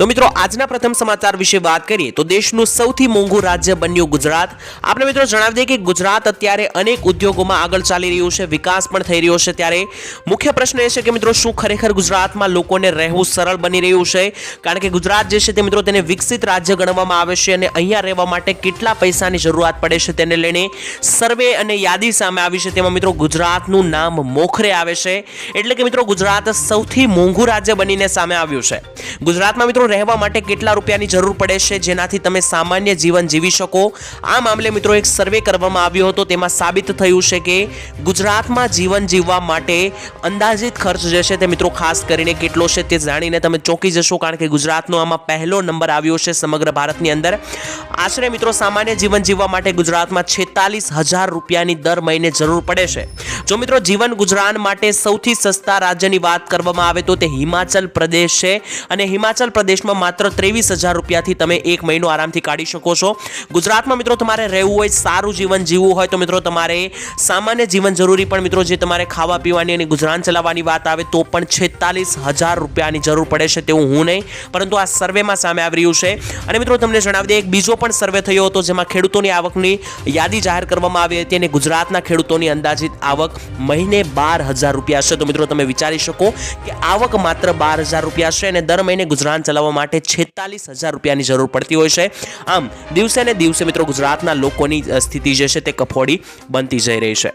તો મિત્રો, આજના પ્રથમ સમાચાર વિશે વાત કરીએ તો દેશનું સૌથી મોંઘું રાજ્ય બન્યું ગુજરાત. આપણે મિત્રો જણાવી દઈએ કે ગુજરાત અત્યારે અનેક ઉદ્યોગોમાં આગળ ચાલી રહ્યું છે, વિકાસ પણ થઈ રહ્યો છે ત્યારે. મુખ્ય પ્રશ્ન એ છે કે મિત્રો, શું ખરેખર ગુજરાતમાં લોકોને રહેવું સરળ બની રહ્યું છે? કારણ કે ગુજરાત જે છે તે મિત્રો તેને વિકસિત રાજ્ય ગણવામાં આવે છે અને અહીંયા રહેવા માટે કેટલા પૈસાની જરૂરિયાત પડે છે તેને લઈને સર્વે અને યાદી સામે આવી છે. તેમાં મિત્રો, ગુજરાતનું નામ મોખરે આવે છે. એટલે કે મિત્રો, ગુજરાત સૌથી મોંઘું રાજ્ય બનીને સામે આવ્યું છે. ગુજરાતમાં મિત્રો રહેવા માટે કેટલા રૂપિયાની જરૂર પડે છે, જેનાથી તમે સામાન્ય જીવન જીવી શકો. આ મામલે મિત્રો એક સર્વે કરવામાં આવ્યો હતો, તેમાં સાબિત થયું છે કે ગુજરાતમાં જીવન જીવવા માટે અંદાજિત ખર્ચ જે છે તે મિત્રો ખાસ કરીને કેટલો છે તે જાણીને તમે ચોંકી જશો, કારણ કે ગુજરાતનો આમાં પહેલો નંબર આવ્યો છે સમગ્ર ભારતની અંદર. આશરે મિત્રો સામાન્ય જીવન જીવવા માટે ગુજરાતમાં છેતાલીસ હજાર રૂપિયાની દર મહિને જરૂર પડે છે. જો મિત્રો જીવન ગુજરાન માટે સૌથી સસ્તા રાજ્યની વાત કરવામાં આવે તો તે હિમાચલ પ્રદેશ છે અને હિમાચલ પ્રદેશમાં માત્ર ત્રેવીસ હજાર રૂપિયાથી તમે એક મહિનો આરામથી કાઢી શકો છો. ગુજરાતમાં મિત્રો તમારે રહેવું હોય, સારું જીવન જીવવું હોય તો મિત્રો તમારે સામાન્ય જીવન જરૂરી પણ મિત્રો જે તમારે ખાવા પીવાની અને ગુજરાન ચલાવવાની વાત આવે તો પણ છેતાલીસ હજાર રૂપિયાની જરૂર પડે છે તેવું હું નહીં. પરંતુ આ સર્વેમાં સામે આવી રહ્યું છે. અને મિત્રો તમને જણાવી દઈએ, એક બીજો પણ સર્વે થયો હતો જેમાં ખેડૂતોની આવકની યાદી જાહેર કરવામાં આવી હતી અને ગુજરાતના ખેડૂતોની અંદાજિત આવક મહિને બાર હજાર રૂપિયા છે. તો મિત્રો તમે વિચારી શકો કે આવક માત્ર બાર હજાર રૂપિયા છે અને દર મહિને ગુજરાન ચલાવવા માટે છેતાલીસ હજાર રૂપિયાની જરૂર પડતી હોય છે. આમ, દિવસે ને દિવસે મિત્રો ગુજરાતના લોકોની સ્થિતિ જે છે તે કફોડી બનતી જઈ રહી છે.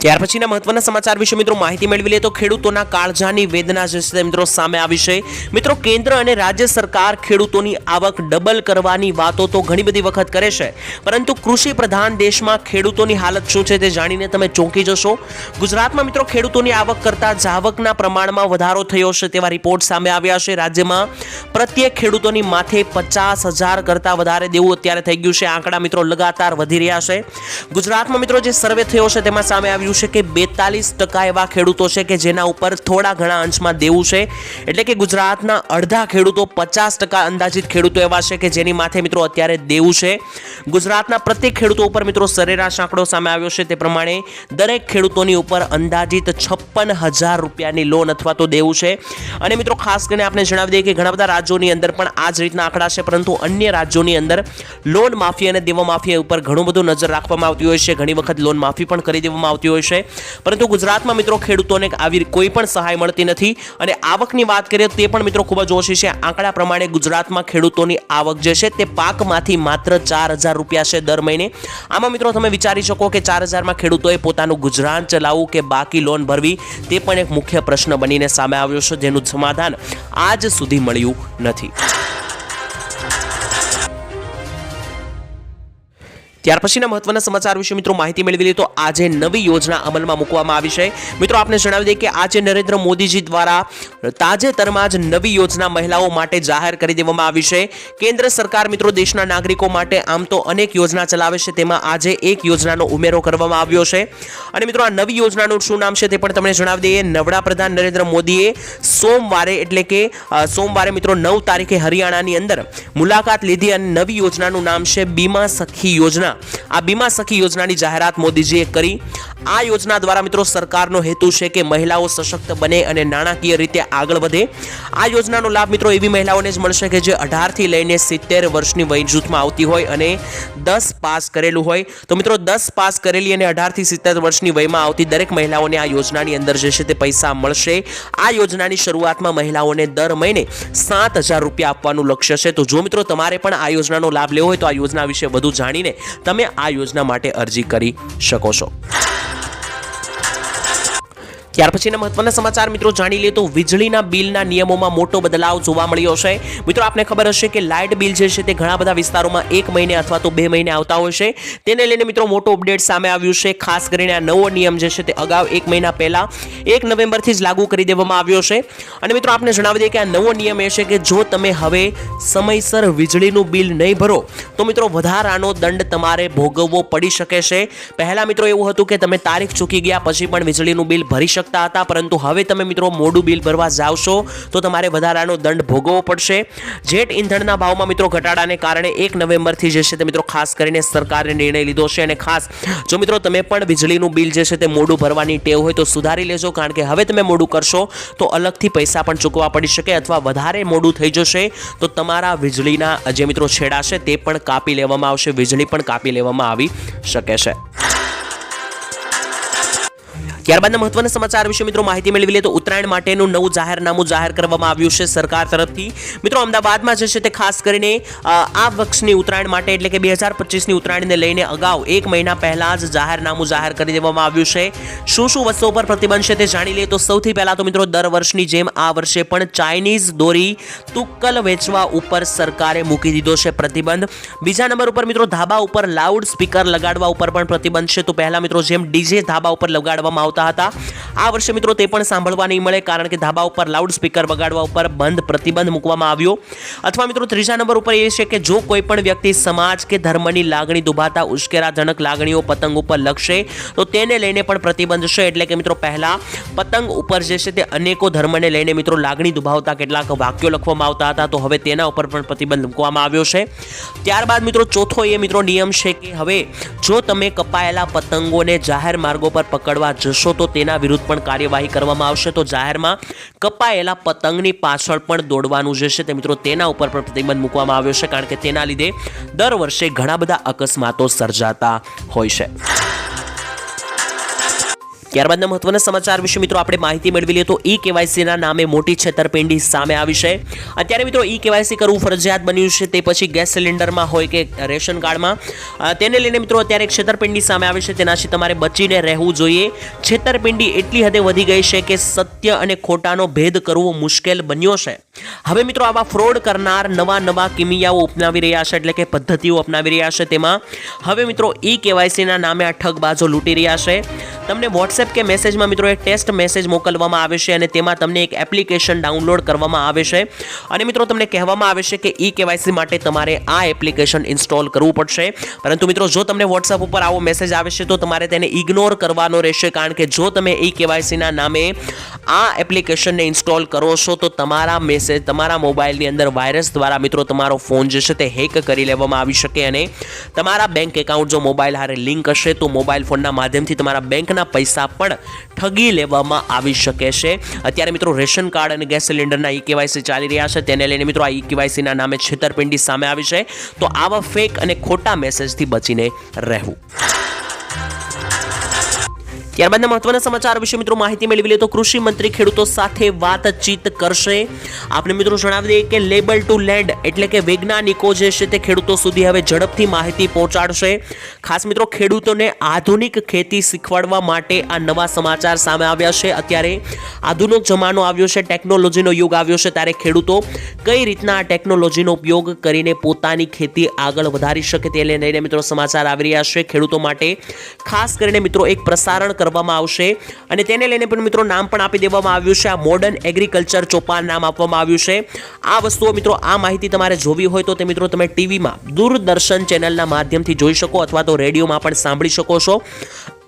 ત્યાર પછીના મહત્વના સમાચાર વિશે મિત્રો માહિતી મેળવી લે તો ખેડૂતોના કાળજાની વેદના જે છે મિત્રો સામે આવી છે. મિત્રો કેન્દ્ર અને રાજ્ય સરકાર ખેડૂતોની આવક ડબલ કરવાની વાતો તો ઘણી બધી વખત કરે છે. પરંતુ કૃષિ પ્રધાન દેશમાં ખેડૂતોની હાલત શું છે તે જાણીને તમે ચોંકી જશો. ગુજરાતમાં મિત્રો ખેડૂતોની આવક કરતા જાવકના પ્રમાણમાં વધારો થયો છે તેવા રિપોર્ટ સામે આવ્યા છે. રાજ્યમાં પ્રત્યેક ખેડૂતોની માથે પચાસ હજાર કરતાં વધારે દેવું અત્યારે થઈ ગયું છે. આંકડા મિત્રો લગાતાર વધી રહ્યા છે. ગુજરાતમાં મિત્રો જે સર્વે થયો છે તેમાં સામે આવ્યું છે કે બેતાલીસ ટકા એવા ખેડૂતો છે કે જેના ઉપર થોડા ઘણા અંશમાં દેવું છે. એટલે કે ગુજરાતના અડધા ખેડૂતો પચાસ ટકા અંદાજિત ખેડૂતો એવા છે કે જેની માથે મિત્રો અત્યારે દેવું છે. ગુજરાતના પ્રત્યેક ખેડૂતો ઉપર મિત્રો સરેરાશ આંકડો સામે આવ્યો છે. તે પ્રમાણે દરેક ખેડૂતોની ઉપર અંદાજિત છપ્પન હજાર રૂપિયાની લોન અથવા તો દેવું છે. અને મિત્રો ખાસ કરીને આપણે જણાવી દઈએ કે ઘણા બધા રાજ્યોની અંદર પણ આ જ રીતના આંકડા છે, પરંતુ અન્ય રાજ્યોની અંદર લોન માફી અને દેવા માફી ઉપર ઘણું બધું નજર રાખવામાં આવતી હોય છે. ઘણી વખત લોન માફી પણ કરી દેવામાં આવતી હોય છે. પરંતુ ગુજરાતમાં મિત્રો ખેડૂતોને આવી કોઈ પણ સહાય મળતી નથી. અને આવકની વાત કરીએ તે પણ મિત્રો ખૂબ જ ઓછી છે. આંકડા પ્રમાણે ગુજરાતમાં ખેડૂતોની આવક જે છે તે પાકમાંથી માત્ર ચાર હજાર રૂપિયા છે દર મહિને. આમાં મિત્રો તમે વિચારી શકો કે ચાર હજારમાં ખેડૂતોએ પોતાનું ગુજરાન ચલાવવું કે બાકી લોન ભરવી તે પણ એક મુખ્ય પ્રશ્ન બનીને સામે આવ્યો છે, જેનું સમાધાન આજ સુધી મળ્યું નથી. ત્યાર પછીના મહત્વના સમાચાર વિશે મિત્રો માહિતી મેળવી તો આજે નવી યોજના અમલમાં મૂકવામાં આવી છે. મિત્રો આપને જણાવી દઈએ કે આજે નરેન્દ્ર મોદીજી દ્વારા તાજેતરમાં જ નવી યોજના મહિલાઓ માટે જાહેર કરી દેવામાં આવી છે. કેન્દ્ર સરકાર મિત્રો દેશના નાગરિકો માટે આમ તો અનેક યોજના ચલાવે છે, તેમાં આજે એક યોજનાનો ઉમેરો કરવામાં આવ્યો છે. અને મિત્રો આ નવી યોજનાનું શું નામ છે તે પણ તમને જણાવી દઈએ. નવડા પ્રધાન નરેન્દ્ર મોદીએ સોમવારે એટલે કે સોમવારે મિત્રો નવ તારીખે હરિયાણાની અંદર મુલાકાત લીધી અને નવી યોજનાનું નામ છે, બીમા સખી યોજના. આ બીમા સખી યોજનાની જાહેરાત મોદીજીએ કરી. આ યોજના દ્વારા મિત્રો સરકારનો હેતુ છે કે મહિલાઓ સશક્ત બને અને નાણાકીય રીતે આગળ વધે. આ યોજનાનો લાભ મિત્રો એવી મહિલાઓને જ મળશે કે જે અઢારથી લઈને સિત્તેર વર્ષની વય જૂથમાં આવતી હોય અને દસ પાસ કરેલું હોય. તો મિત્રો દસ પાસ કરેલી અને અઢારથી સિત્તેર વર્ષની વયમાં આવતી દરેક મહિલાઓને આ યોજનાની અંદર જે છે તે પૈસા મળશે. આ યોજનાની શરૂઆતમાં મહિલાઓને દર મહિને સાત હજાર રૂપિયા આપવાનું લક્ષ્ય છે. તો જો મિત્રો તમારે પણ આ યોજનાનો લાભ લેવો હોય તો આ યોજના વિશે વધુ જાણીને તમે આ યોજના માટે અરજી કરી શકો છો. ત્યાર પછીના મહત્વના સમાચાર મિત્રો જાણી લઈએ તો વીજળીના બિલના નિયમોમાં મોટો બદલાવ જોવા મળ્યો છે. મિત્રો આપને ખબર હશે કે લાઇટ બિલ જે છે તે ઘણા બધા વિસ્તારોમાં એક મહિને અથવા તો બે મહિને આવતા હોય છે. તેને લઈને મિત્રો મોટો અપડેટ સામે આવ્યું છે. ખાસ કરીને આ નવો નિયમ જે છે તે અગાઉ એક મહિના પહેલા એક નવેમ્બરથી જ લાગુ કરી દેવામાં આવ્યો છે. અને મિત્રો આપને જણાવી દઈએ કે આ નવો નિયમ એ છે કે જો તમે હવે સમયસર વીજળીનું બિલ નહીં ભરો, તો મિત્રો વધારાનો દંડ તમારે ભોગવવો પડી શકે છે. પહેલા મિત્રો એવું હતું કે તમે તારીખ ચૂકી ગયા, પછી પણ વીજળીનું બિલ ભરી શકતા શકતા હતા, પરંતુ હવે તમે મિત્રો મોડું બિલ ભરવા જાવશો, તો તમારે વધારાનો દંડ ભોગવવો પડશે. જેટ ઇંધણના ભાવમાં મિત્રો ઘટાડાને કારણે એક નવેમ્બરથી જે છે તે મિત્રો ખાસ કરીને સરકારે નિર્ણય લીધો છે અને ખાસ જો મિત્રો તમે પણ વીજળીનું બિલ જે છે તે મોડું ભરવાની ટેવ હોય તો સુધારી લેજો, કારણ કે હવે તમે મોડું કરશો તો અલગથી પૈસા પણ ચૂકવવા પડી શકે અથવા વધારે મોડું થઈ જશે તો તમારા વીજળીના જે મિત્રો છેડા છે તે પણ કાપી લેવામાં આવશે, વીજળી પણ કાપી લેવામાં આવી શકે છે. ત્યારબાદના મહત્વના સમાચાર વિશે મિત્રો માહિતી મેળવી લે તો ઉત્તરાયણ માટેનું નવું જાહેરનામું જાહેર કરવામાં આવ્યું છે સરકાર તરફથી. મિત્રો, અમદાવાદમાં જે છે તે ખાસ કરીને આ વર્ષની ઉત્તરાયણ માટે એટલે કે બે હજાર પચીસની ઉત્તરાયણને લઈને અગાઉ એક મહિના પહેલા જ જાહેરનામું જાહેર કરી દેવામાં આવ્યું છે. શું શું વસ્તુઓ પર પ્રતિબંધ છે તે જાણી લઈએ તો સૌથી પહેલાં તો મિત્રો દર વર્ષની જેમ આ વર્ષે પણ ચાઇનીઝ દોરી તુક્કલ વેચવા ઉપર સરકારે મૂકી દીધો છે પ્રતિબંધ. બીજા નંબર ઉપર મિત્રો ધાબા ઉપર લાઉડ સ્પીકર લગાડવા ઉપર પણ પ્રતિબંધ છે. તો પહેલા મિત્રો જેમ ડીજે ધાબા ઉપર લગાડવામાં આવતા હતા. આ વર્ષે મિત્રો તે પણ સાંભળવા નહીં મળે કારણ કે ધાબા ઉપર લાઉડ સ્પીકર વગાડવા ઉપર બંધ પ્રતિબંધ મૂકવામાં આવ્યો. અથવા મિત્રો ત્રીજા નંબર ઉપર એ છે કે જો કોઈ પણ વ્યક્તિ સમાજ કે ધર્મની લાગણી દુભાતા ઉશ્કેરાજનક લાગણીઓ પતંગ ઉપર લખશે, તો તેને લઈને પણ પ્રતિબંધ છે. એટલે કે મિત્રો પહેલાં પતંગ ઉપર જે છે તે અનેકો ધર્મને લઈને મિત્રો લાગણી દુભાવતા કેટલાક વાક્યો લખવામાં આવતા હતા. તો હવે તેના ઉપર પણ પ્રતિબંધ મૂકવામાં આવ્યો છે. ત્યારબાદ મિત્રો ચોથો એ મિત્રો નિયમ છે કે હવે જો તમે કપાયેલા પતંગોને જાહેર માર્ગો પર પકડવા જશો, તો તેના વિરુદ્ધ પણ કાર્યવાહી કરવામાં આવશે. તો જાહેરમાં કપાયેલા પતંગની પાછળ પણ દોડવાનું જે છે તે મિત્રો તેના ઉપર પણ પ્રતિબંધ મૂકવામાં આવ્યો છે, કારણ કે તેના લીધે દર વર્ષે ઘણા બધા અકસ્માતો સર્જાતા હોય છે. ત્યારબાદના મહત્વના સમાચાર વિશે મિત્રો આપણે માહિતી મેળવી લઈએ તો ઈ કેવાયસીના નામે મોટી છેતરપિંડી સામે આવી છે. અત્યારે મિત્રો ઈ કેવાયસી કરવું ફરજિયાત બન્યું છે તે પછી ગેસ સિલિન્ડરમાં હોય કે રેશન કાર્ડમાં. તેને લઈને મિત્રો અત્યારે એક છેતરપિંડી સામે આવી છે. તેનાથી તમારે બચીને રહેવું જોઈએ. છેતરપિંડી એટલી હદે વધી ગઈ છે કે સત્ય અને ખોટાનો ભેદ કરવો મુશ્કેલ બન્યો છે. હવે મિત્રો આવા ફ્રોડ કરનાર નવા નવા કિમિયાઓ અપનાવી રહ્યા છે એટલે કે પદ્ધતિઓ અપનાવી રહ્યા છે તેમાં. હવે મિત્રો ઈ કેવાયસીના નામે આ ઠગબાજો લૂંટી રહ્યા છે. તમને વોટ્સએપ કે મેસેજમાં મિત્રો એક ટેસ્ટ મેસેજ મોકલવામાં આવે છે અને તેમાં તમને એક એપ્લિકેશન ડાઉનલોડ કરવામાં આવે છે. અને મિત્રો તમને કહેવામાં આવે છે કે ઈ કેવાયસી માટે તમારે આ એપ્લિકેશન ઇન્સ્ટોલ કરવું પડશે. પરંતુ મિત્રો જો તમને વોટ્સએપ ઉપર આવો મેસેજ આવે છે તો તમારે તેને ઇગ્નોર કરવાનો રહેશે કારણ કે જો તમે ઈ કેવાયસીના નામે આ એપ્લિકેશનને ઇન્સ્ટોલ કરો છો તો તમારા મેસેજ તમારા મોબાઈલની અંદર વાયરસ દ્વારા મિત્રો તમારો ફોન જે છે તે હેક કરી લેવામાં આવી શકે અને તમારા બેંક એકાઉન્ટ જો મોબાઈલ હારે લિંક હશે તો મોબાઈલ ફોનના માધ્યમથી તમારા બેંકના પૈસા પણ ઠગી લેવામાં આવી શકે છે. અત્યારે મિત્રો રેશન કાર્ડ અને ગેસ સિલિન્ડરના ઈ કેવાયસી ચાલી રહ્યા છે. તેને લઈને મિત્રો આ ઈ કેવાયસીના નામે છેતરપિંડી સામે આવી છે. તો આવા ફેક અને ખોટા મેસેજથી બચીને રહેવું. ત્યારબાદના મહત્વના સમાચાર વિશે મિત્રો માહિતી મેળવી લે તો કૃષિ મંત્રી ખેડૂતો સાથે વાતચીત કરશે. આપણે મિત્રો જણાવી દઈએ કે લેબલ ટુ લેન્ડ એટલે કે વૈજ્ઞાનિકો જે છે તે ખેડૂતો સુધી હવે ઝડપથી માહિતી પહોંચાડશે. ખાસ મિત્રો ખેડૂતોને આધુનિક ખેતી શીખવાડવા માટે આ નવા સમાચાર સામે આવ્યા છે. અત્યારે આધુનિક જમાનો આવ્યો છે, ટેકનોલોજીનો યુગ આવ્યો છે, ત્યારે ખેડૂતો કઈ રીતના આ ટેકનોલોજીનો ઉપયોગ કરીને પોતાની ખેતી આગળ વધારી શકે તે લઈને મિત્રો સમાચાર આવી રહ્યા છે. ખેડૂતો માટે ખાસ કરીને મિત્રો એક પ્રસારણ કરવામાં આવશે અને તેને લઈને પણ મિત્રો નામ પણ આપી દેવામાં આવ્યું છે. આ મોડર્ન એગ્રીકલ્ચર ચોપાલ નામ આપવામાં આવ્યું છે. આ વસ્તુઓ મિત્રો આ માહિતી તમારે જોવી હોય તો તે મિત્રો તમે ટીવીમાં દૂરદર્શન ચેનલના માધ્યમથી જોઈ શકો અથવા તો રેડિયોમાં પણ સાંભળી શકો છો.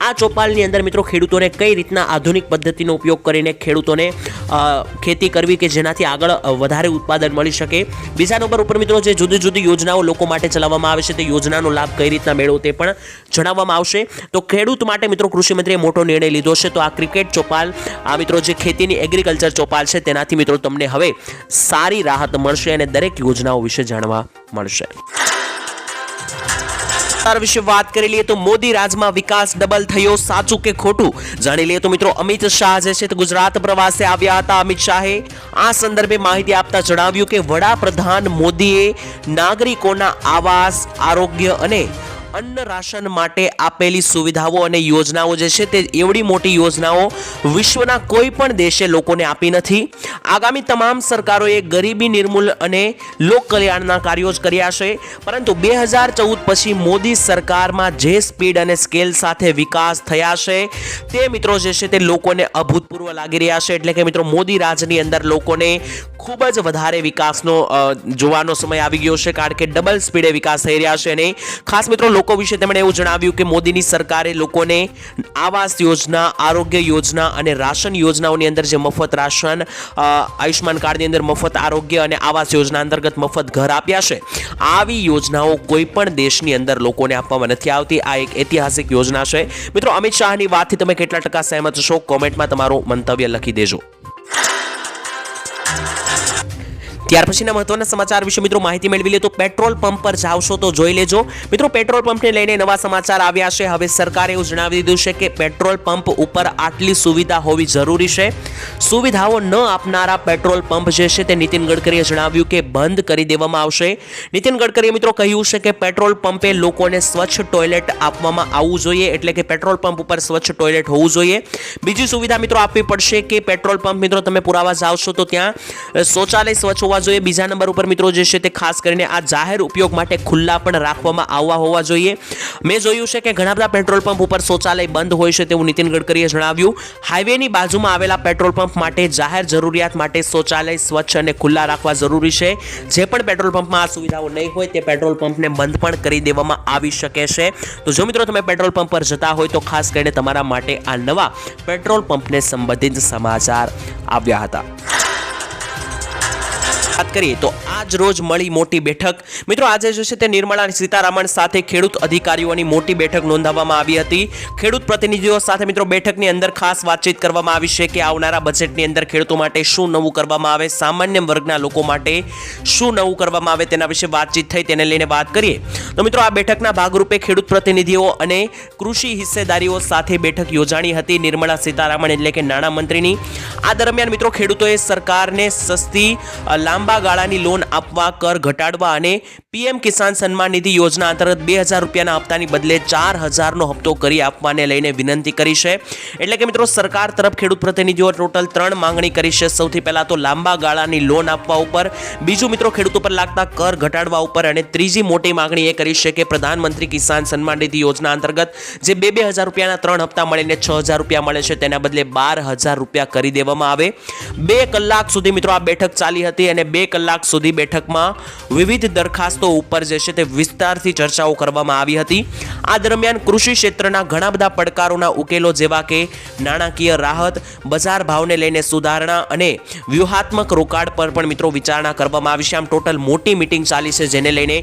આ ચોપાલની અંદર મિત્રો ખેડૂતોને કઈ રીતના આધુનિક પદ્ધતિનો ઉપયોગ કરીને ખેડૂતોને ખેતી કરવી કે જેનાથી આગળ વધારે ઉત્પાદન મળી શકે? બીજા નંબર ઉપર મિત્રો જે જુદી જુદી યોજનાઓ લોકો માટે ચલાવવામાં આવે છે, તે યોજનાનો લાભ કઈ રીતના મેળવો તે પણ જણાવવામાં આવશે. તો ખેડૂત માટે મિત્રો કૃષિમંત્રીએ મોટો નિર્ણય લીધો છે, તો આ ક્રિકેટ ચોપાલ, આ મિત્રો જે ખેતીની એગ્રીકલ્ચર ચોપાલ છે, તેનાથી મિત્રો તમને હવે સારી રાહત મળશે અને દરેક યોજનાઓ વિશે જાણવા મળશે. સમાચાર વિશે વાત કરી લઈએ તો મોદી રાજમાં વિકાસ ડબલ થયો, સાચું કે ખોટું? જાણી લઈએ તો મિત્રો અમિત શાહ જે છે તે ગુજરાત પ્રવાસે આવ્યા હતા. અમિત શાહે આ સંદર્ભે માહિતી આપતા જણાવ્યું કે વડાપ્રધાન મોદીએ નાગરિકોના આવાસ, આરોગ્ય અને અન્ન રાશન માટે આપેલી સુવિધાઓ અને યોજનાઓ જે છે તે એવડી મોટી યોજનાઓ વિશ્વના કોઈ પણ દેશે લોકોને આપી નથી. આગામી તમામ સરકારોએ ગરીબી નિર્મૂલ અને લોક કલ્યાણના કાર્યો જ કર્યા છે. પરંતુ બે હજાર ચૌદ પછી મોદી સરકારમાં જે સ્પીડ અને સ્કેલ સાથે વિકાસ થયા છે, તે મિત્રો જે છે તે લોકોને અભૂતપૂર્વ લાગી રહ્યા છે. એટલે કે મિત્રો, મોદી રાજની અંદર લોકોને ખૂબ જ વધારે વિકાસનો જોવાનો સમય આવી ગયો છે. કારણ કે ડબલ સ્પીડે વિકાસ થઈ રહ્યા છે અને ખાસ મિત્રો લોકો વિશે તેમણે એવું જણાવ્યું કે મોદીની સરકારે લોકોને આવાસ યોજના, આરોગ્ય યોજના અને રાશન યોજનાઓની અંદર જે મફત રાશન આયુષ્માન કાર્ડની અંદર મફત આરોગ્ય અને આવાસ યોજના અંતર્ગત મફત ઘર આપ્યા છે. આવી યોજનાઓ કોઈ પણ દેશની અંદર લોકોને આપવામાં નથી આવતી. આ એક ઐતિહાસિક યોજના છે. મિત્રો, અમિત શાહની વાતથી તમે કેટલા ટકા સહેમત છો? કોમેન્ટમાં તમારું મંતવ્ય લખી દેજો. ત્યાર પછીના મહત્વના સમાચાર વિશે મિત્રો માહિતી મેળવી લે તો પેટ્રોલ પંપ પર જાવશો તો જોઈ લેજો. મિત્રો, પેટ્રોલ પંપને લઈને નવા સમાચાર આવ્યા છે. હવે સરકારે એવું જણાવી દીધું છે કે પેટ્રોલ પંપ ઉપર આટલી સુવિધા હોવી જરૂરી છે. સુવિધાઓ ન આપનારા પેટ્રોલ પંપ જે છે તે નીતિન ગડકરીએ જણાવ્યું કે બંધ કરી દેવામાં આવશે. નીતિન ગડકરીએ મિત્રો કહ્યું છે કે પેટ્રોલ પંપે લોકોને સ્વચ્છ ટોયલેટ આપવામાં આવવું જોઈએ, એટલે કે પેટ્રોલ પંપ ઉપર સ્વચ્છ ટોયલેટ હોવું જોઈએ. બીજી સુવિધા મિત્રો આપવી પડશે કે પેટ્રોલ પંપ મિત્રો તમે પુરાવા જાવશો તો ત્યાં શૌચાલય સ્વચ્છ હોવા જોઈએ. બીજા નંબર ઉપર મિત્રો જે છે તે ખાસ કરીને આ જાહેર ઉપયોગ માટે ખુલ્લા પણ રાખવામાં આવવા હોવા જોઈએ. મેં જોયું છે કે ઘણા બધા પેટ્રોલ પંપ ઉપર શૌચાલય બંધ હોય છે તેવું નીતિન ગડકરીએ જણાવ્યું. હાઈવેની બાજુમાં આવેલા પેટ્રોલ પંપ માટે જાહેર જરૂરિયાત માટે શૌચાલય સ્વચ્છ અને ખુલ્લા રાખવા જરૂરી છે. જે પણ પેટ્રોલ પંપમાં આ સુવિધાઓ નહીં હોય તે પેટ્રોલ પંપને બંધ પણ કરી દેવામાં આવી શકે છે. તો જો મિત્રો તમે પેટ્રોલ પંપ પર જતા હોય તો ખાસ કરીને તમારા માટે આ નવા પેટ્રોલ પંપને સંબંધિત સમાચાર આવ્યા હતા. વાત કરીએ તો આજ રોજ મળી મોટી બેઠક. મિત્રો, આજે જે છે તે નિર્મળા સીતારામન સાથે ખેડૂત અધિકારીઓની મોટી બેઠક નોંધાવવામાં આવી હતી. ખેડૂત પ્રતિનિધિઓ સાથે, મિત્રો, બેઠકની અંદર ખાસ વાતચીત કરવામાં આવી છે કે આવનારા બજેટની અંદર ખેડૂતો માટે શું નવું કરવામાં આવે, સામાન્ય વર્ગના લોકો માટે શું નવું કરવામાં આવે તેના વિશે વાતચીત થઈ તેને લઈને વાત કરીએ. તો, મિત્રો, આ બેઠકના ભાગરૂપે ખેડૂત પ્રતિનિધિઓ અને કૃષિ હિસ્સેદારીઓ સાથે બેઠક યોજાણી હતી નિર્મળા સીતારામન એટલે કે નાણામંત્રીની. આ દરમિયાન, મિત્રો, ખેડૂતોએ સરકારને સસ્તી લાંબા ગાળાની લોન આપવા કર ઘટાડવા અને પીએમ કિસાન સન્માન નિધિ યોજના અંતર્ગત બે હજાર રૂપિયાના હપ્તાની બદલે ચાર હજારનો હપ્તો કરી આપવાને લઈને વિનંતી કરી છે. એટલે કે મિત્રો, સરકાર તરફ ખેડૂત પ્રતિનિધિઓ ટોટલ ત્રણ માંગણી કરી છે. સૌથી પહેલા તો લાંબા ગાળાની લોન આપવા ઉપર, બીજું મિત્રો, ખેડૂતો પર લાગતા કર ઘટાડવા ઉપર અને ત્રીજી મોટી માંગણી એ કરી છે કે પ્રધાનમંત્રી કિસાન સન્માન નિધિ યોજના અંતર્ગત જે બે બે હજાર રૂપિયાના ત્રણ હપ્તા મળીને છ હજાર રૂપિયા મળે છે, તેના બદલે બાર હજાર રૂપિયા કરી દેવામાં આવે. બે કલાક સુધી મિત્રો આ બેઠક ચાલી હતી અને બે કલાક સુધી બેઠકમાં વિવિધ દરખાસ્તો ઉપર જે છે તે વિસ્તારથી ચર્ચાઓ કરવામાં આવી હતી. આ દરમિયાન કૃષિ ક્ષેત્રના ઘણા બધા પડકારોના ઉકેલો જેવા કે નાણાકીય રાહત, બજાર ભાવને લઈને સુધારણા અને વ્યૂહાત્મક રોકાણ પર પણ મિત્રો વિચારણા કરવામાં આવી છે. આમ ટોટલ મોટી મિટિંગ ચાલી છે જેને લઈને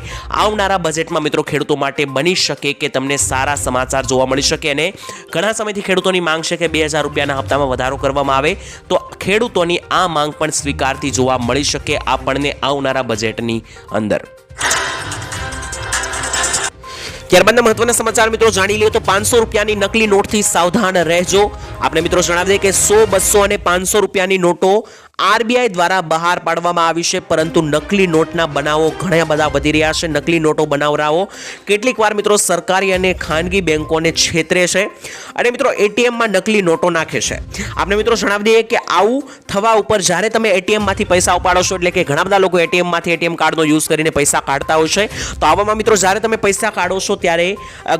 આવનારા બજેટમાં મિત્રો ખેડૂતો માટે બની શકે કે તમને સારા સમાચાર જોવા મળી શકે અને ઘણા સમયથી ખેડૂતોની માંગ છે કે બે હજાર રૂપિયાના હપ્તામાં વધારો કરવામાં આવે તો ખેડૂતોની આ માંગ પણ સ્વીકારતી જોવા મળી શકે આપણને આવનારા બજેટની અંદર. ત્યારબાદના મહત્વના સમાચાર મિત્રો જાણી લઈએ તો પાંચસો રૂપિયાની નકલી નોટથી સાવધાન રહેજો. આપણે મિત્રો જણાવી દઈએ કે સો, બસો અને પાંચસો રૂપિયાની નોટો આરબીઆઈ દ્વારા બહાર પાડવામાં આવી છે, પરંતુ નકલી નોટના બનાવો ઘણા બધા વધી રહ્યા છે. નકલી નોટો બનાવરાઓ કેટલીક વાર મિત્રો સરકારી અને ખાનગી બેંકોને છેતરે છે અને મિત્રો એટીએમમાં નકલી નોટો નાખે છે. આપણે મિત્રો જણાવી દઈએ કે આવું થવા ઉપર જ્યારે તમે એટીએમમાંથી પૈસા ઉપાડો છો, એટલે કે ઘણા બધા લોકો એટીએમમાંથી એટીએમ કાર્ડનો યુઝ કરીને પૈસા કાઢતા હોય છે, તો આવામાં મિત્રો જ્યારે તમે પૈસા કાઢો છો ત્યારે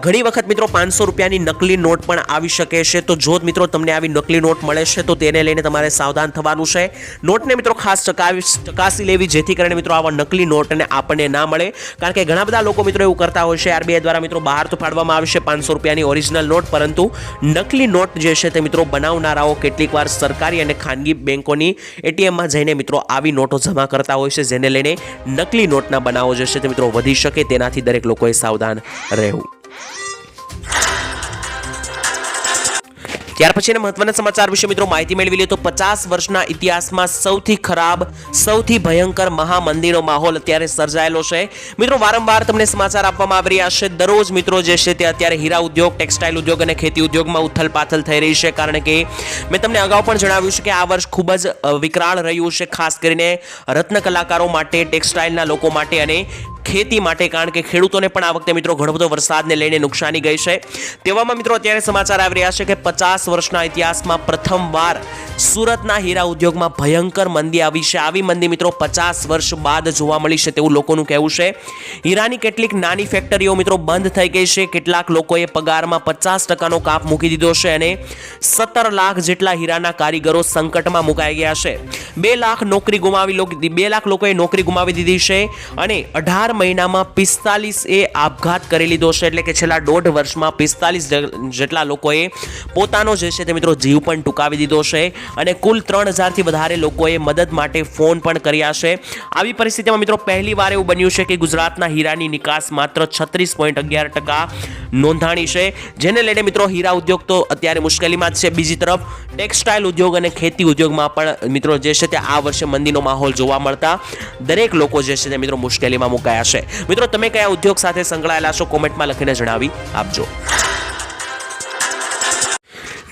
ઘણી વખત મિત્રો પાંચસો રૂપિયાની નકલી નોટ પણ આવી શકે છે. તો જો મિત્રો તમને આવી નકલી નોટ મળે છે, તો તેને લઈને તમારે સાવધાન થવાનું છે. નોટને મિત્રો ખાસ ચકાવી, ચકાસી લેવી, જેથી કરીને મિત્રો આવા નકલી નોટને આપણને ના મળે. કારણ કે ઘણા બધા લોકો મિત્રો એવું કરતા હોય છે, આરબીઆઈ દ્વારા મિત્રો બહાર તો પાડવામાં આવશે પાંચસો રૂપિયાની ઓરિજિનલ નોટ, પરંતુ નકલી નોટ જે છે તે મિત્રો બનાવનારાઓ કેટલીક વાર સરકારી અને ખાનગી બેંકોની એટીએમમાં જઈને મિત્રો આવી નોટો જમા કરતા હોય છે, જેને લઈને નકલી નોટના બનાવો જે છે તે મિત્રો વધી શકે, તેનાથી દરેક લોકોએ સાવધાન રહેવું ત્યાર પછી મહત્વના સમાચાર વિશે મિત્રો માહિતી મેળવી લઈએ તો પચાસ વર્ષના ઇતિહાસમાં સૌથી ખરાબ, સૌથી ભયંકર મહામંદીનો માહોલ અત્યારે સર્જાયેલો છે. મિત્રો, વારંવાર તમને સમાચાર આપવામાં આવી રહ્યા છે. દરરોજ મિત્રો જે છે તે અત્યારે હીરા ઉદ્યોગ, ટેક્સટાઇલ ઉદ્યોગ અને ખેતી ઉદ્યોગમાં ઉથલપાથલ થઈ રહી છે. કારણ કે મેં તમને અગાઉ પણ જણાવ્યું છે કે આ વર્ષ ખૂબ જ વિકરાળ રહ્યું છે, ખાસ કરીને રત્ન કલાકારો માટે, ટેક્સટાઇલના લોકો માટે અને ખેતી માટે. કારણ કે ખેડૂતોને પણ આ વખતે મિત્રો ઘણો બધો વરસાદને લઈને નુકસાની ગઈ છે. તેવામાં મિત્રો અત્યારે સમાચાર આવી રહ્યા છે કે પચાસ વર્ષના ઇતિહાસમાં પ્રથમવાર સુરતના હીરા ઉદ્યોગમાં ભયંકર મંદી આવી છે. આવી મંદી મિત્રો પચાસ વર્ષ બાદ જોવા મળી છે તેવું લોકોનું કહેવું છે. હીરાની કેટલીક નાની ફેક્ટરીઓ મિત્રો બંધ થઈ ગઈ છે. કેટલાક લોકોએ પગારમાં પચાસ ટકાનો કાપ મૂકી દીધો છે અને સત્તર લાખ જેટલા હીરાના કારીગરો સંકટમાં મુકાઈ ગયા છે. બે લાખ નોકરી ગુમાવી બે લાખ લોકોએ નોકરી ગુમાવી દીધી છે અને અઢાર મહિનામાં પિસ્તાલીસ એ આપઘાત કરી લીધો છે. એટલે કે છેલ્લા દોઢ વર્ષમાં પિસ્તાલીસ જેટલા લોકોએ પોતાનો જે છે તે મિત્રો જીવ પણ ટૂંકાવી દીધો છે અને કુલ ત્રણ હજારથી વધારે લોકોએ મદદ માટે ફોન પણ કર્યા છે. આવી પરિસ્થિતિમાં મિત્રો પહેલી વાર એવું બન્યું છે કે ગુજરાતના હીરાની નિકાસ માત્ર છત્રીસ પોઈન્ટ અગિયાર ટકા નોંધાણી છે. જેને લઈને મિત્રો હીરા ઉદ્યોગ તો અત્યારે મુશ્કેલીમાં જ છે. બીજી તરફ ટેક્સટાઇલ ઉદ્યોગ અને ખેતી ઉદ્યોગમાં પણ મિત્રો જે છે તે આ વર્ષે મંદીનો માહોલ જોવા મળતા દરેક લોકો જે છે તે મિત્રો મુશ્કેલીમાં મુકાયા છે. મિત્રો તમે કયા ઉદ્યોગ સાથે સંકળાયેલા છો કોમેન્ટમાં લખીને જણાવી આપજો.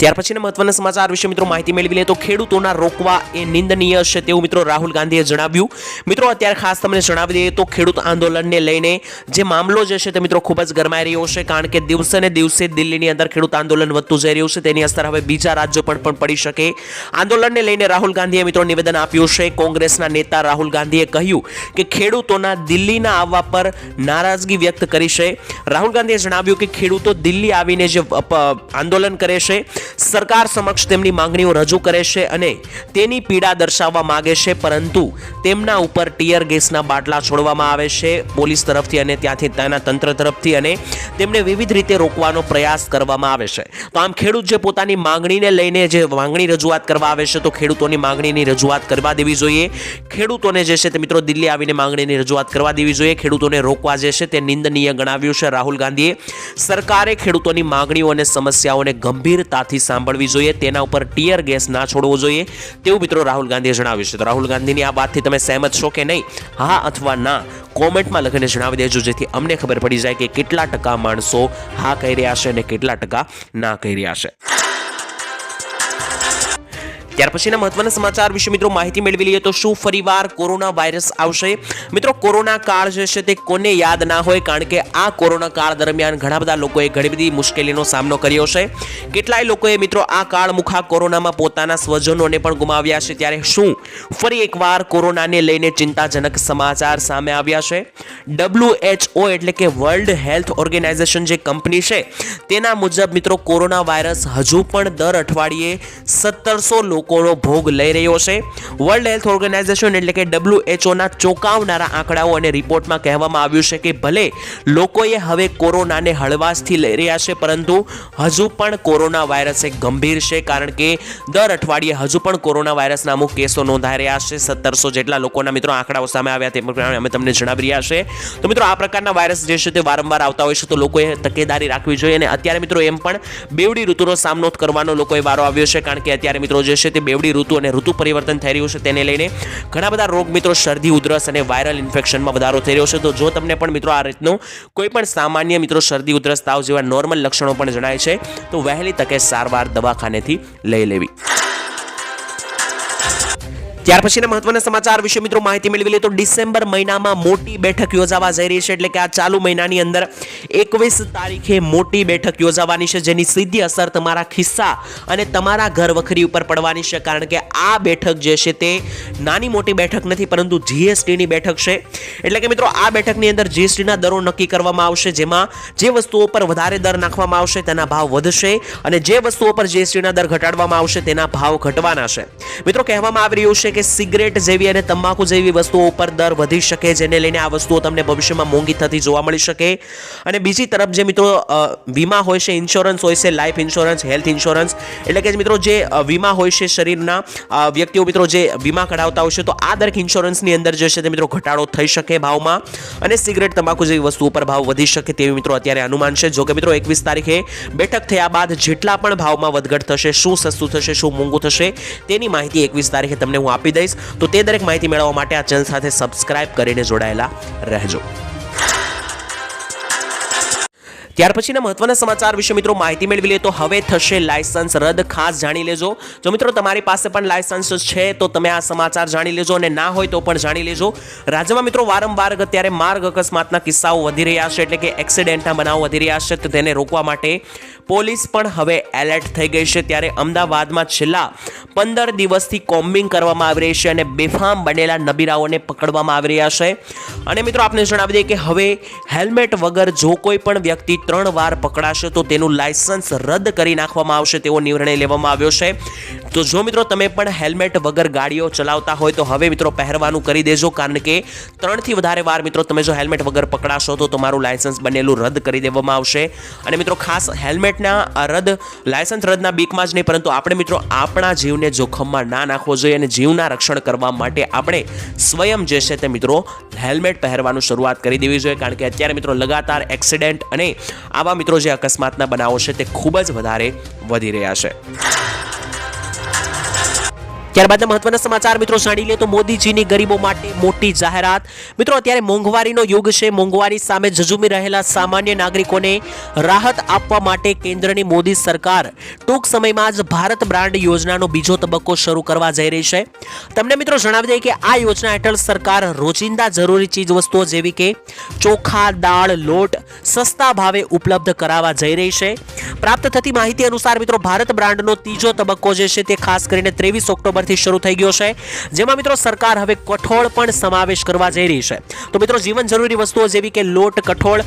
ત્યાર પછીના મહત્વના સમાચાર વિશે મિત્રો માહિતી મેળવી લે તો ખેડૂતોના રોકવા એ નિંદનીય છે તેવું મિત્રો રાહુલ ગાંધીએ જણાવ્યું. મિત્રો અત્યારે ખાસ તમને જણાવી દઈએ તો ખેડૂત આંદોલનને લઈને જે મામલો જે છે તે મિત્રો ખૂબ જ ગરમાઈ રહ્યો છે કારણ કે દિવસે ને દિવસે દિલ્હીની અંદર ખેડૂત આંદોલન વધતું જઈ રહ્યું છે. તેની અસર હવે બીજા રાજ્યો પર પણ પડી શકે. આંદોલનને લઈને રાહુલ ગાંધીએ મિત્રો નિવેદન આપ્યું છે. કોંગ્રેસના નેતા રાહુલ ગાંધીએ કહ્યું કે ખેડૂતોના દિલ્હીના આવવા પર નારાજગી વ્યક્ત કરી છે. રાહુલ ગાંધીએ જણાવ્યું કે ખેડૂતો દિલ્હી આવીને જે આંદોલન કરે છે સરકાર સમક્ષ તેમની માંગણીઓ રજૂ કરે છે અને તેની પીડા દર્શાવવા માગે છે, પરંતુ તેમના ઉપર ટીયર ગેસના બાટલા છોડવામાં આવે છે પોલીસ તરફથી અને ત્યાંથી ત્યાંના તંત્ર તરફથી અને તેમને વિવિધ રીતે રોકવાનો પ્રયાસ કરવામાં આવે છે. તો આમ ખેડૂત જે પોતાની માંગણીને લઈને જે માંગણી રજૂઆત કરવા આવે છે, તો ખેડૂતોની માંગણીની રજૂઆત કરવા દેવી જોઈએ. ખેડૂતોને જે છે તે મિત્રો દિલ્હી આવીને માંગણીની રજૂઆત કરવા દેવી જોઈએ. ખેડૂતોને રોકવા જે છે તે નિંદનીય ગણાવ્યું છે. રાહુલ ગાંધીએ સરકારે ખેડૂતોની માંગણીઓ અને સમસ્યાઓને ગંભીરતાથી સાંભળવી જોઈએ, તેના ઉપર ટીયર ગેસ ના છોડવો જોઈએ. તેવું મિત્રો રાહુલ ગાંધીએ જણાવ્યું છે. તો રાહુલ ગાંધીની આ વાતથી તમે સહેમત છો કે નહીં? હા અથવા ના? કોમેન્ટમાં લખીને જણાવી દેજો, જેથી અમને ખબર પડી જાય કે કેટલા ટકા માણસો હા કહી રહ્યા છે અને કેટલા ટકા ના કહી રહ્યા છે. ત્યાર પછીના મહત્વના સમાચાર વિશે મિત્રો માહિતી મેળવી લઈએ તો શું ફરીવાર કોરોના વાયરસ આવશે? મિત્રો, કોરોના કાળ જે છે તે કોને યાદ ના હોય? કારણ કે આ કોરોના કાળ દરમિયાન ઘણા બધા લોકોએ ઘણી બધી મુશ્કેલીનો સામનો કર્યો છે. કેટલાય લોકોએ મિત્રો આ કાળ મુખા કોરોનામાં પોતાના સ્વજનોને પણ ગુમાવ્યા છે. ત્યારે શું ફરી એકવાર કોરોનાને લઈને ચિંતાજનક સમાચાર સામે આવ્યા છે? ડબ્લ્યુએચઓ એટલે કે વર્લ્ડ હેલ્થ ઓર્ગેનાઇઝેશન જે કંપની છે, તેના મુજબ મિત્રો કોરોના વાયરસ હજુ પણ દર અઠવાડિયે સત્તરસો લોકોનો ભોગ લઈ રહ્યો છે. વર્લ્ડ હેલ્થ ઓર્ગેનાઇઝેશન એટલે કે ડબ્લ્યુએચઓના ચોંકાવનારા આંકડાઓ અને રિપોર્ટમાં કહેવામાં આવ્યું છે કે ભલે લોકોએ હવે કોરોનાને હળવાશથી લઈ રહ્યા છે, પરંતુ હજુ પણ કોરોના વાયરસ એક ગંભીર છે, કારણ કે દર અઠવાડિયે હજુ પણ કોરોના વાયરસના અમુક કેસો નોંધાઈ રહ્યા છે. સત્તરસો જેટલા લોકોના મિત્રો આંકડાઓ સામે આવ્યા તે પ્રમાણે અમે તમને જણાવી રહ્યા છે. તો મિત્રો, આ પ્રકારના વાયરસ જે છે તે વારંવાર આવતા હોય છે, તો લોકોએ તકેદારી રાખવી જોઈએ અને અત્યારે મિત્રો એમ પણ બેવડી ઋતુનો સામનો કરવાનો લોકોએ વારો આવ્યો છે, કારણ કે અત્યારે મિત્રો જે છે તે બેવડી ઋતુ અને ઋતુ પરિવર્તન થઈ રહ્યું છે તેને લઈને ઘણા બધા રોગ મિત્રો શરદી, ઉધરસ અને વાયરલ ઇન્ફેક્શનમાં વધારો થઈ રહ્યો છે. તો જો તમને પણ મિત્રો આ રીતનું કોઈ પણ સામાન્ય મિત્રો શરદી, ઉધરસ, તાવ જેવા નોર્મલ લક્ષણો પણ જણાય છે, તો વહેલી તકે સારવાર દવાખાનેથી લઈ લેવી. ત્યાર પછીના મહત્વના સમાચાર વિશે મિત્રો માહિતી મેળવી લઈએ તો ડિસેમ્બર મહિનામાં મોટી બેઠક યોજાવા જઈ રહી છે એટલે કે આ ચાલુ મહિનાની અંદર એકવીસ તારીખે મોટી બેઠક યોજાવાની છે, જેની સીધી અસર તમારા ખિસ્સા અને તમારા ઘર વખરી ઉપર પડવાની છે. કારણ કે આ બેઠક જે છે તે નાની મોટી બેઠક નથી, પરંતુ જીએસટીની બેઠક છે. એટલે કે મિત્રો આ બેઠકની અંદર જીએસટીના દરો નક્કી કરવામાં આવશે, જેમાં જે વસ્તુઓ પર વધારે દર નાખવામાં આવશે તેના ભાવ વધશે અને જે વસ્તુઓ પર જીએસટીના દર ઘટાડવામાં આવશે તેના ભાવ ઘટવાના છે. મિત્રો કહેવામાં આવી રહ્યું છે કે સિગરેટ જેવી અને તમાકુ જેવી વસ્તુઓ ઉપર દર વધી શકે, જેને લઈને આ વસ્તુઓ તમને ભવિષ્યમાં મોંઘી થતી જોવા મળી શકે. અને બીજી તરફ જે મિત્રો વીમા હોય છે ઇન્સ્યોરન્સ હોય છે લાઈફ ઇન્સ્યોરન્સ હેલ્થ ઇન્સ્યોરન્સ એટલે કે મિત્રો જે વીમા હોય છે શરીરના વ્યક્તિઓ મિત્રો જે વીમા કઢાવતા હોય છે, તો આ દરેક ઇન્સ્યોરન્સની અંદર જે છે તે મિત્રો ઘટાડો થઈ શકે ભાવમાં. અને સિગરેટ, તમાકુ જેવી વસ્તુ ઉપર ભાવ વધી શકે તેવી મિત્રો અત્યારે અનુમાન છે. જો કે મિત્રો એકવીસ તારીખે બેઠક થયા બાદ જેટલા પણ ભાવમાં વધઘટ થશે, શું સસ્તું થશે, શું મોંઘું થશે, તેની માહિતી એકવીસ તારીખે તમને હું આપી દઈશ. તો તે દરેક માહિતી મેળવવા માટે આ ચેનલ સાથે સબસ્ક્રાઇબ કરીને જોડાયેલા રહેજો. ત્યાર પછીના મહત્વના સમાચાર વિશે મિત્રો માહિતી મેળવી લઈએ તો હવે થશે લાયસન્સ રદ. ખાસ જાણી લેજો. જો મિત્રો તમારી પાસે પણ લાયસન્સ છે તો તમે આ સમાચાર જાણી લેજો અને ના હોય તો પણ જાણી લેજો. રાજ્યમાં મિત્રો વારંવાર અત્યારે માર્ગ અકસ્માતના કિસ્સાઓ વધી રહ્યા છે એટલે કે એક્સિડેન્ટના બનાવો વધી રહ્યા છે તો તેને રોકવા માટે પોલીસ પણ હવે એલર્ટ થઈ ગઈ છે. ત્યારે અમદાવાદમાં છેલ્લા પંદર દિવસથી કોમ્બિંગ કરવામાં આવી રહી છે અને બેફામ બનેલા નબીરાઓને પકડવામાં આવી રહ્યા છે. અને મિત્રો આપને જણાવી દઈએ કે હવે હેલ્મેટ વગર જો કોઈ પણ વ્યક્તિ ત્રણ વાર પકડાશે તો તેનું લાયસન્સ રદ કરી નાખવામાં આવશે તેવો નિર્ણય લેવામાં આવ્યો છે. તો જો મિત્રો તમે પણ હેલ્મેટ વગર ગાડીઓ ચલાવતા હોય તો હવે મિત્રો પહેરવાનું કરી દેજો કારણ કે ત્રણથી વધારે વાર મિત્રો તમે જો હેલ્મેટ વગર પકડાશો તો તમારું લાયસન્સ બનેલું રદ કરી દેવામાં આવશે. અને મિત્રો ખાસ હેલ્મેટના રદ, લાયસન્સ રદના બીકમાં જ નહીં પરંતુ આપણે મિત્રો આપણા જીવને જોખમમાં ના નાખવો જોઈએ અને જીવના રક્ષણ કરવા માટે આપણે સ્વયં જે છે તે મિત્રો હેલ્મેટ પહેરવાનું શરૂઆત કરી દેવી જોઈએ કારણ કે અત્યારે મિત્રો લગાતાર એક્સિડન્ટ અને આવા મિત્રો જે અકસ્માતના બનાવો છે તે ખૂબ જ વધારે વધી રહ્યા છે. ત્યારબાદ મહત્વના સમાચાર, મિત્રો જાણી લે તો મોદીજીની ગરીબો માટે મોટી જાહેરાત. મિત્રો, અત્યારે મોંઘવારીનો યુગ છે. મોંઘવારી સામે ઝઝુમી રહેલા સામાન્ય નાગરિકોને રાહત આપવા માટે કેન્દ્રની મોદી સરકાર ટૂંક સમયમાં જ ભારત બ્રાન્ડ યોજનાનો બીજો તબક્કો શરૂ કરવા જઈ રહી છે. તમને મિત્રો જણાવી દઈએ કે આ યોજના હેઠળ સરકાર રોજિંદા જરૂરી ચીજ વસ્તુઓ જેવી કે ચોખા, દાળ, લોટ સસ્તા ભાવે ઉપલબ્ધ કરાવવા જઈ રહી છે. પ્રાપ્ત થતી માહિતી અનુસાર મિત્રો, ભારત બ્રાન્ડનો ત્રીજો તબક્કો જે છે તે ખાસ કરીને ત્રેવીસ ઓક્ટોબરથી શરૂ થઈ ગયો છે. જેમાં મિત્રો સરકાર હવે કઠોળ પણ સમાવેશ કરવા જઈ રહી છે. તો મિત્રો જીવન જરૂરી વસ્તુઓ જેવી કે લોટ, કઠોળ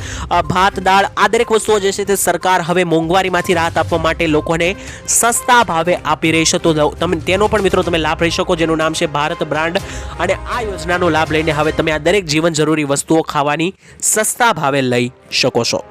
ભાત, દાળ, આ દરેક વસ્તુઓ જે છે તે સરકાર હવે મોંઘવારીમાંથી રાહત આપવા માટે લોકોને સસ્તા ભાવે આપી રહી છે. તો તમે, તેનો પણ મિત્રો તમે લાભ લઈ શકો, જેનું નામ છે ભારત બ્રાન્ડ. અને આ યોજનાનો લાભ લઈને હવે તમે આ દરેક જીવન જરૂરી વસ્તુઓ ખાવાની સસ્તા ભાવે લઈ શકો છો.